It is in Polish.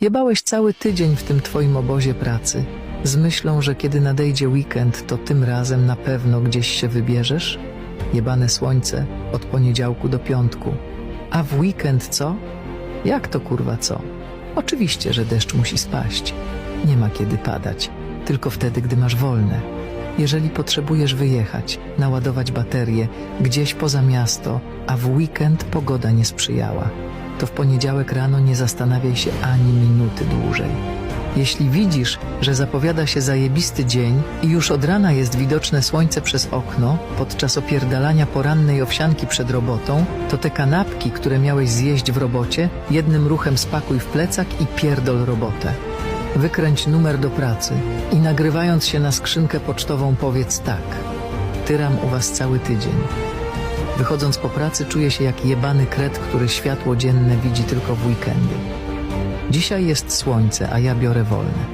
Jebałeś cały tydzień w tym twoim obozie pracy, z myślą, że kiedy nadejdzie weekend, to tym razem na pewno gdzieś się wybierzesz? Jebane słońce od poniedziałku do piątku. A w weekend co? Jak to kurwa co? Oczywiście, że deszcz musi spaść. Nie ma kiedy padać, tylko wtedy, gdy masz wolne. Jeżeli potrzebujesz wyjechać, naładować baterię gdzieś poza miasto, a w weekend pogoda nie sprzyjała, to w poniedziałek rano nie zastanawiaj się ani minuty dłużej. Jeśli widzisz, że zapowiada się zajebisty dzień i już od rana jest widoczne słońce przez okno podczas opierdalania porannej owsianki przed robotą, to te kanapki, które miałeś zjeść w robocie, jednym ruchem spakuj w plecak i pierdol robotę. Wykręć numer do pracy i nagrywając się na skrzynkę pocztową powiedz tak. Tyram u was cały tydzień. Wychodząc po pracy czuję się jak jebany kret, który światło dzienne widzi tylko w weekendy. Dzisiaj jest słońce, a ja biorę wolne.